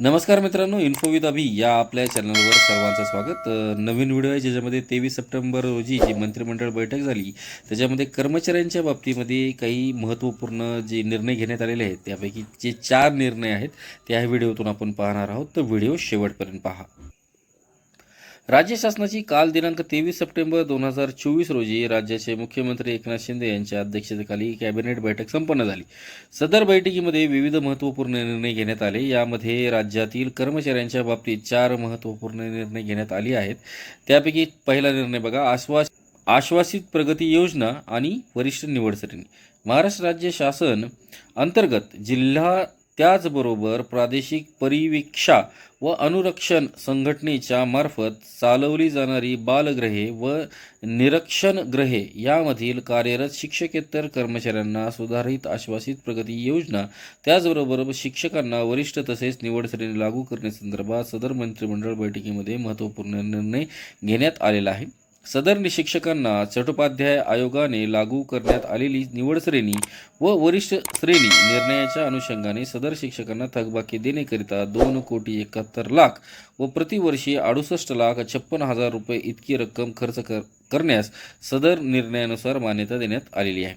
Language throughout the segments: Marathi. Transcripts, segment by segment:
नमस्कार मित्रांनो इन्फोविद अभि या आपल्या चॅनलवर सर्वांचं स्वागत. नवीन व्हिडिओ आहे ज्याच्यामध्ये तेवीस सप्टेंबर रोजी जी मंत्रिमंडळ बैठक झाली त्याच्यामध्ये कर्मचाऱ्यांच्या बाबतीमध्ये काही महत्त्वपूर्ण जे निर्णय घेण्यात आलेले आहेत त्यापैकी जे चार निर्णय आहेत त्या ह्या व्हिडिओतून आपण पाहणार आहोत. तर व्हिडिओ शेवटपर्यंत पहा. राज्य शासनाची काल दिनांक तेवीस सप्टेंबर दोन हजार चोवीस रोजी राज्याचे मुख्यमंत्री एकनाथ शिंदे यांच्या अध्यक्षतेखाली कॅबिनेट बैठक संपन्न झाली. सदर बैठकीमध्ये विविध महत्त्वपूर्ण निर्णय घेण्यात आले. यामध्ये राज्यातील कर्मचाऱ्यांच्या बाबतीत चार महत्त्वपूर्ण निर्णय घेण्यात आले आहेत. त्यापैकी पहिला निर्णय बघा आश्वास आश्वासित प्रगती योजना आणि वरिष्ठ निवड महाराष्ट्र राज्य शासन अंतर्गत जिल्हा त्याचबरोबर प्रादेशिक परिवीक्षा व अनुरक्षण संघटनेच्या मार्फत चालवली जाणारी बालग्रहे व निरक्षण ग्रहे यामधील कार्यरत शिक्षकेतर कर्मचाऱ्यांना सुधारित आश्वासित प्रगती योजना त्याचबरोबर शिक्षकांना वरिष्ठ तसेच निवड श्रेणी लागू करण्यासंदर्भात सदर मंत्रिमंडळ बैठकीमध्ये महत्त्वपूर्ण निर्णय घेण्यात आलेला आहे. सदर शिक्षकांना चटोपाध्याय आयोगाने लागू करण्यात आलेली निवड श्रेणी व वरिष्ठ श्रेणी निर्णयाच्या अनुषंगाने सदर शिक्षकांना थकबाकी देण्याकरिता दोन कोटी एकाहत्तर लाख व प्रतिवर्षी अडुसष्ट लाख छप्पन हजार रुपये इतकी रक्कम खर्च कर करण्यास सदर निर्णयानुसार मान्यता देण्यात आलेली आहे.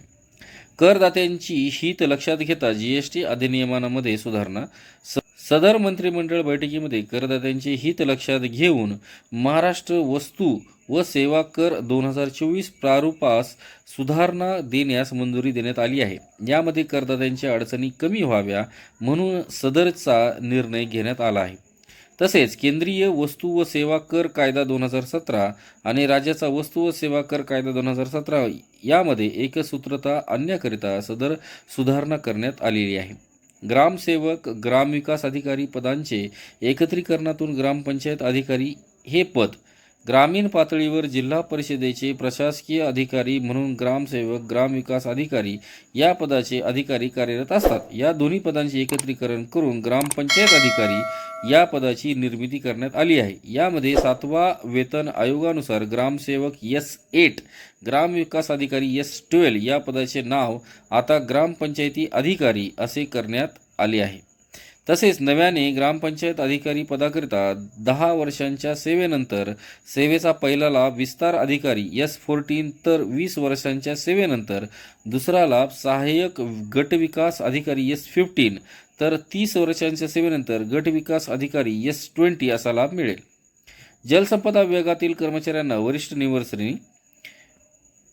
करदात्यांची हित लक्षात घेता जी एस टी अधिनियमामध्ये सुधारणा स सदर मंत्रिमंडळ बैठकीमध्ये करदात्यांचे हित लक्षात घेऊन महाराष्ट्र वस्तू व सेवा कर दोन हजार चोवीस प्रारूपास सुधारणा देण्यास मंजुरी देण्यात आली आहे. यामध्ये करदात्यांच्या अडचणी कमी व्हाव्या म्हणून सदरचा निर्णय घेण्यात आला आहे. तसेच केंद्रीय वस्तू व सेवा कर कायदा दोन हजार सतरा आणि राज्याचा वस्तू व सेवा कर कायदा दोन हजार सतरा यामध्ये एकसूत्रता आणण्याकरिता सदर सुधारणा करण्यात आलेली आहे. ग्रामसेवक ग्रामविकास अधिकारी पदांचे एकत्रीकरणातून ग्रामपंचायत अधिकारी हे पद ग्रामीण पातळीवर जिल्हा परिषदेचे प्रशासकीय अधिकारी म्हणून ग्रामसेवक ग्रामविकास अधिकारी या पदाचे अधिकारी कार्यरत असतात. या दोन्ही पदांचे एकत्रीकरण करून ग्रामपंचायत अधिकारी या पदाची निर्मिती करण्यात आली आहे. यामध्ये सातवा वेतन आयोगानुसार ग्रामसेवक एस एट ग्रामविकास अधिकारी एस ट्वेल्व या पदाचे नाव आता ग्रामपंचायती अधिकारी असे करण्यात आले आहे. तसेच नव्याने ग्रामपंचायत अधिकारी पदाकरिता दहा वर्षांच्या सेवेनंतर सेवेचा पहिला लाभ विस्तार अधिकारी एस फोर्टीन तर वीस वर्षांच्या सेवेनंतर दुसरा लाभ सहाय्यक गटविकास अधिकारी एस फिफ्टीन तर तीस वर्षांच्या सेवेनंतर गटविकास अधिकारी एस ट्वेंटी असा लाभ मिळेल. जलसंपदा विभागातील कर्मचाऱ्यांना वरिष्ठ निवर्सनी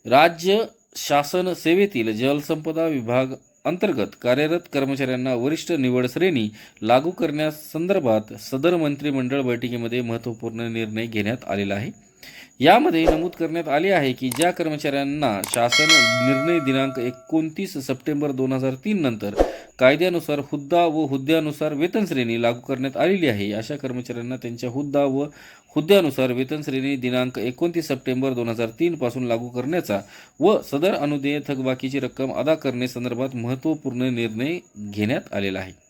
राज्य शासन सेवेतील जलसंपदा विभाग अंतर्गत कार्यरत कर्मचाऱ्यांना वरिष्ठ निवड श्रेणी लागू करण्यासंदर्भात सदर मंत्रिमंडळ बैठकीमध्ये महत्त्वपूर्ण निर्णय घेण्यात आलेला आहे. यामध्ये नमूद करण्यात आले आहे की ज्या कर्मचाऱ्यांना शासन निर्णय दिनांक एकोणतीस सप्टेंबर दोन हजार तीन नंतर कायद्यानुसार हुद्दा व हुद्द्यानुसार वेतन श्रेणी लागू करण्यात आलेली आहे. अशा कर्मचाऱ्यांना त्यांच्या हुद्दा व हुद्द्यानुसार वेतन श्रेणी दिनांक एकोणतीस सप्टेंबर दोन हजार तीनपासून लागू करण्याचा व सदर अनुदेय थकबाकीची रक्कम अदा करणे संदर्भात महत्त्वपूर्ण निर्णय घेण्यात आलेला आहे.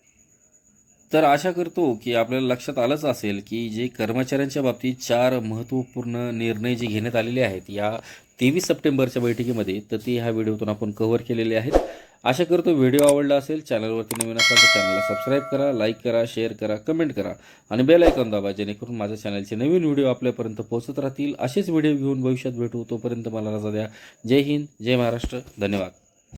तर आशा करतो की आपल्याला लक्षात आलंच असेल की जे कर्मचाऱ्यांच्या बाबतीत चार महत्त्वपूर्ण निर्णय जे घेण्यात आलेले आहेत या तेवीस सप्टेंबरच्या बैठकीमध्ये तर ते ह्या व्हिडिओतून आपण कव्हर केलेले आहेत. आशा करतो व्हिडिओ आवडला असेल चॅनलवरती नवीन असाल तर चॅनलला सबस्क्राईब करा लाईक करा शेअर करा कमेंट करा आणि बेल ऐकून दाबा जेणेकरून माझ्या चॅनलचे नवीन व्हिडिओ आपल्यापर्यंत पोहोचत राहतील. असेच व्हिडिओ घेऊन भविष्यात भेटू तोपर्यंत मला रजा द्या. जय हिंद जय महाराष्ट्र धन्यवाद.